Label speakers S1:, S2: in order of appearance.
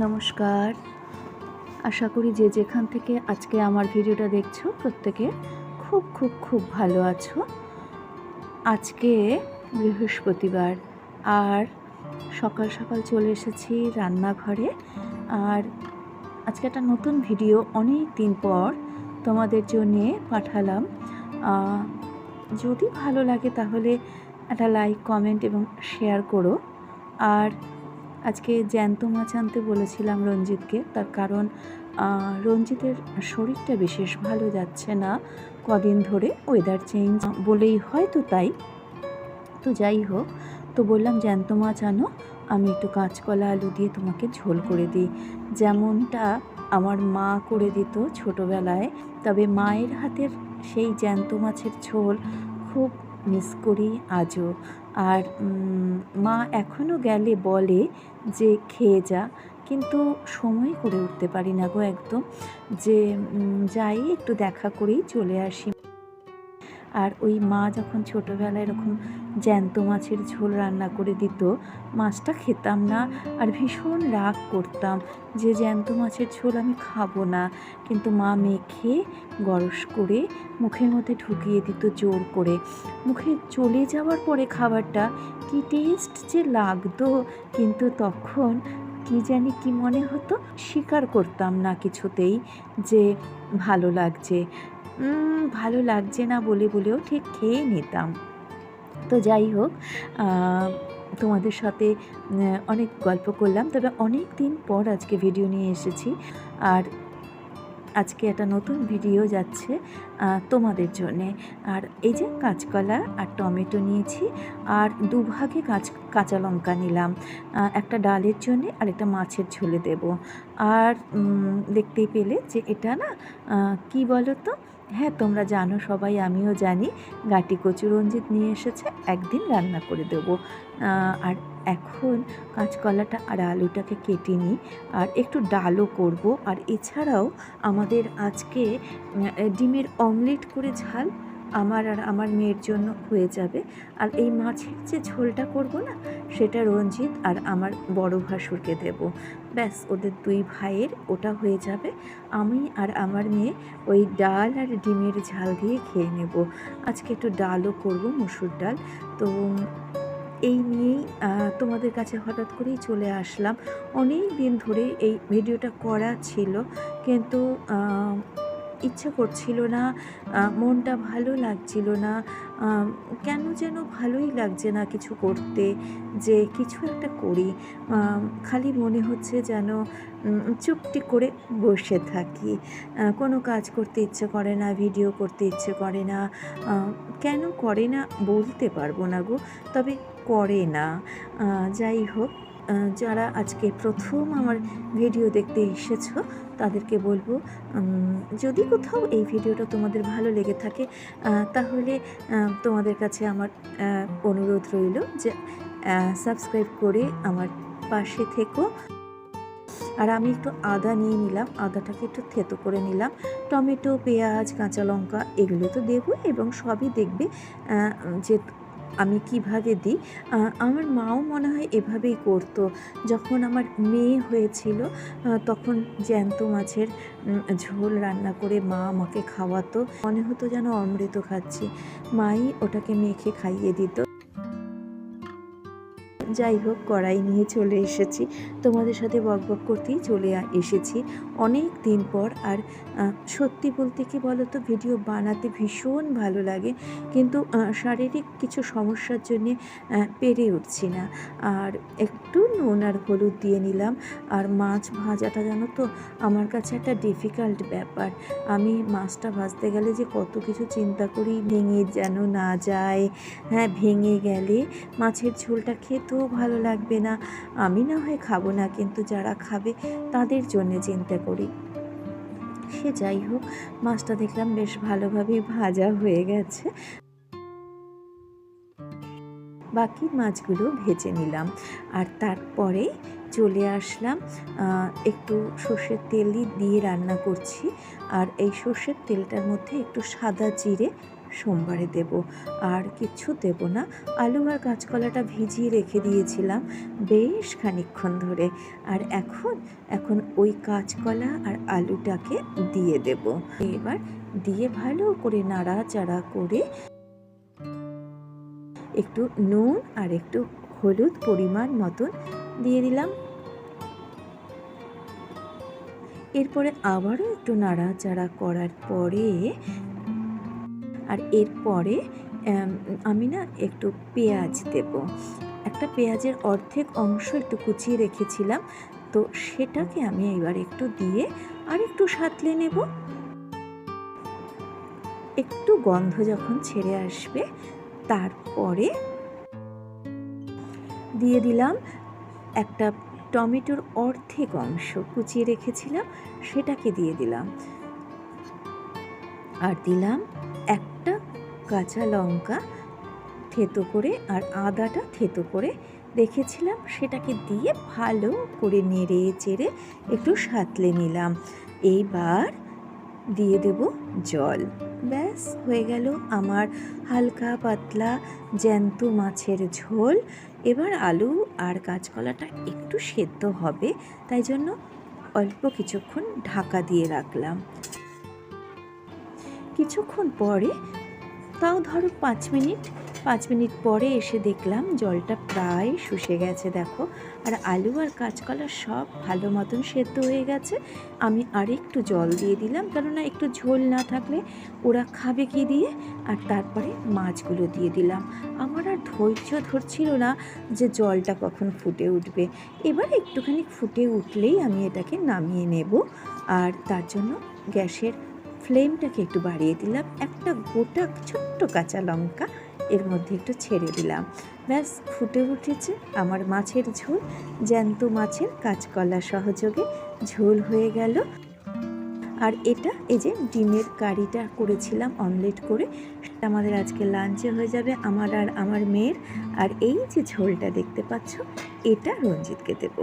S1: নমস্কার। আশা করি যে যেখান থেকে আজকে আমার ভিডিওটা দেখছ, প্রত্যেকে খুব খুব খুব ভালো আছো। আজকে বৃহস্পতিবার, আর সকাল সকাল চলে এসেছি রান্নাঘরে। আর আজকে একটা নতুন ভিডিও অনেক দিন পর তোমাদের জন্যে পাঠালাম। যদি ভালো লাগে তাহলে একটা লাইক, কমেন্ট এবং শেয়ার করো। আর আজকে জ্যান্ত মাছ আনতে বলেছিলাম রঞ্জিতকে। তার কারণ রঞ্জিতের শরীরটা বিশেষ ভালো যাচ্ছে না কদিন ধরে। ওয়েদার চেঞ্জ বলেই হয়তো তাই। তো যাই হোক, তো বললাম, জ্যান্ত মাছ আনো, আমি একটু কাঁচকলা আলু দিয়ে তোমাকে ঝোল করে দিই। যেমনটা আমার মা করে দিত ছোটোবেলায়। তবে মায়ের হাতের সেই জ্যান্ত মাছের ঝোল খুব মিস করি আজও। আর মা এখনও গেলে বলে যে খেয়ে যা, কিন্তু সময় করে উঠতে পারি না গো একদম। যে যাই একটু দেখা করেই চলে আসি। আর ওই মা যখন ছোটোবেলায় এরকম জ্যান্ত মাছের ঝোল রান্না করে দিত, মাছটা খেতাম না আর ভীষণ রাগ করতাম যে জ্যান্ত মাছের ঝোল আমি খাব না। কিন্তু মা মেখে গরস করে মুখের মধ্যে ঢুকিয়ে দিত জোর করে। মুখে চলে যাওয়ার পরে খাবারটা কি টেস্ট যে লাগতো, কিন্তু তখন কি জানি কি মনে হতো, স্বীকার করতাম না কিছুতেই যে ভালো লাগছে। ভালো লাগছে না বলে বলেও ঠিক খেয়ে নিতাম। তো যাই হোক তোমাদের সাথে অনেক গল্প করলাম। তবে অনেক দিন পর আজকে ভিডিও নিয়ে এসেছি। আর আজকে একটা নতুন ভিডিও যাচ্ছে তোমাদের জন্যে। আর এই যে কাঁচকলা আর টমেটো নিয়েছি, আর দুভাগে কাঁচ, কাঁচা লঙ্কা নিলাম। একটা ডালের জন্যে আর একটা মাছের ঝোলে দেব। আর দেখতেই পেলে যে এটা না কি বলো তো হ্যাঁ তোমরা জানো সবাই, আমিও জানি। গাটি কচু রঞ্জিত নিয়ে এসেছে, একদিন রান্না করে দেব। আর এখন কাঁচকলাটা আর আলুটাকে কেটে নিই, আর একটু ডালও করব। আর এছাড়াও আমাদের আজকে ডিমের অমলেট করে ঝাল আমার আর আমার মেয়ের জন্য হয়ে যাবে। আর এই মাছের যে ঝোলটা করব না, সেটা রঞ্জিত আর আমার বড় ভাসুরকে দেব। ব্যাস, ওদের দুই ভাইয়ের ওটা হয়ে যাবে। আমি আর আমার মেয়ে ওই ডাল আর ডিমের ঝাল দিয়ে খেয়ে নেব। আজকে একটু ডালও করব, মুসুর ডাল। তো এই নিয়েই তোমাদের কাছে হঠাৎ করেই চলে আসলাম। অনেক দিন ধরে এই ভিডিওটা করা ছিল, কিন্তু ইচ্ছে করছিল না মনটা ভালো লাগছিল না কেন যেন ভালোই লাগছে না কিছু করতে, যে কিছু একটা করি খালি মনে হচ্ছে যেন চুপটি করে বসে থাকি কোনো কাজ করতে ইচ্ছে করে না, ভিডিও করতে ইচ্ছে করে না কেন করে না বলতে পারব না গো, তবে করে না যাই হোক যারা আজকে প্রথম আমার ভিডিও দেখতে এসেছ, তাদেরকে বলব যদি কোথাও এই ভিডিওটা তোমাদের ভালো লেগে থাকে তাহলে তোমাদের কাছে আমার অনুরোধ রইল যে সাবস্ক্রাইব করে আমার পাশে থেকো। আর আমি একটু আদা নিয়ে নিলাম, আদাটাকে একটু থেতো করে নিলাম। টমেটো, পেঁয়াজ, কাঁচা লঙ্কা, এগুলো তো দেবো এবং সবই দেখবে যে আমি কীভাবে দিই? আমার মাও মনে হয় এভাবেই করতো। যখন আমার মেয়ে হয়েছিল তখন জ্যান্ত মাছের ঝোল রান্না করে মা আমাকে খাওয়াতো। মনে হতো যেন অমৃত খাচ্ছি। মাই ওটাকে মেখে খাইয়ে দিত। যাই হোক, কড়াই নিয়ে চলে এসেছি। তোমাদের সাথে বকবক করতেই চলে এসেছি। অনেক দিন পর আর সত্যি বলতে কি বলো তো ভিডিও বানাতে ভীষণ ভালো লাগে। কিন্তু শারীরিক কিছু সমস্যার জন্যে পেরে উঠছি না। আর একটু নুন আর হলুদ দিয়ে নিলাম। আর মাছ ভাজাটা জানো তো, আমার কাছে একটা ডিফিকাল্ট ব্যাপার। আমি মাছটা ভাজতে গেলে যে কত কিছু চিন্তা করি, ভেঙে যেন না যায়। হ্যাঁ ভেঙে গেলে মাছের ঝোলটা খেতেও ভালো লাগবে না। আমি না হয় খাব না, কিন্তু যারা খাবে তাদের জন্যে চিন্তা করি। সে যাই হোক, মাছটা দেখলাম বেশ ভালোভাবেই ভাজা হয়ে গেছে। বাকি মাছগুলো ভেজে নিলাম। আর তারপরে চলে আসলাম একটু সর্ষের তেলই দিয়ে রান্না করছি। আর এই সর্ষের তেলটার মধ্যে একটু সাদা জিরে সোমবারে দেব। আর কিচ্ছু দেব না। আলু আর কাঁচকলাটা ভিজিয়ে রেখে দিয়েছিলাম বেশ খানিকক্ষণ ধরে। আর এখন এখন ওই কাঁচকলা আর আলুটাকে দিয়ে দেব। এবার দিয়ে ভালো করে নাড়াচাড়া করে একটু নুন আর একটু হলুদ পরিমাণ মতন দিয়ে দিলাম। এরপরে আবারও একটু নাড়াচাড়া করার পরে আর এরপরে আমি না একটু পেঁয়াজ দেব। একটা পেঁয়াজের অর্ধেক অংশ একটু কুচিয়ে রেখেছিলাম, তো সেটাকে আমি এবার একটু দিয়ে আর একটু সাঁতলে নেব। একটু গন্ধ যখন ছেড়ে আসবে, তারপরে দিয়ে দিলাম একটা টমেটোর অর্ধেক অংশ কুচিয়ে রেখেছিলাম, সেটাকে দিয়ে দিলাম। আর দিলাম কাঁচা লঙ্কা থেতো করে আর আদাটা থেতো করে রেখেছিলাম। সেটাকে দিয়ে ভালো করে নেড়ে চেড়ে একটু সাঁতলে নিলাম। এইবার দিয়ে দেব জল। ব্যাস, হয়ে গেল আমার হালকা পাতলা জ্যান্ত মাছের ঝোল। এবার আলু আর কাঁচকলাটা একটু সেদ্ধ হবে, তাই জন্য অল্প কিছুক্ষণ ঢাকা দিয়ে রাখলাম। কিছুক্ষণ পরে তাও ধরো পাঁচ মিনিট। পাঁচ মিনিট পরে এসে দেখলাম জলটা প্রায় শুষে গেছে, দেখো। আর আলু আর কাঁচকলা সব ভালো মতন সেদ্ধ হয়ে গেছে। আমি আরেকটু জল দিয়ে দিলাম, কেননা একটু ঝোল না থাকলে ওরা খাবে কি দিয়ে? আর তারপরে মাছগুলো দিয়ে দিলাম। আমার আর ধৈর্য ধরছিল না যে জলটা কখন ফুটে উঠবে। এবার একটুখানি ফুটে উঠলেই আমি এটাকে নামিয়ে নেব। আর তার জন্য গ্যাসের ফ্লেমটাকে একটু বাড়িয়ে দিলাম। একটা গোটা ছোট্ট কাঁচা লঙ্কা এর মধ্যে একটু ছেড়ে দিলাম। ব্যাস, ফুটে উঠেছে আমার মাছের ঝোল। জ্যান্ত মাছের কাঁচকলা সহযোগে ঝোল হয়ে গেল। আর এটা এই যে ডিমের কারিটা করেছিলাম অমলেট করে, সেটা আমাদের আজকে লাঞ্চে হয়ে যাবে আমার আর আমার মেয়ের। আর এই যে ঝোলটা দেখতে পাচ্ছ, এটা রঞ্জিতকে দেবো।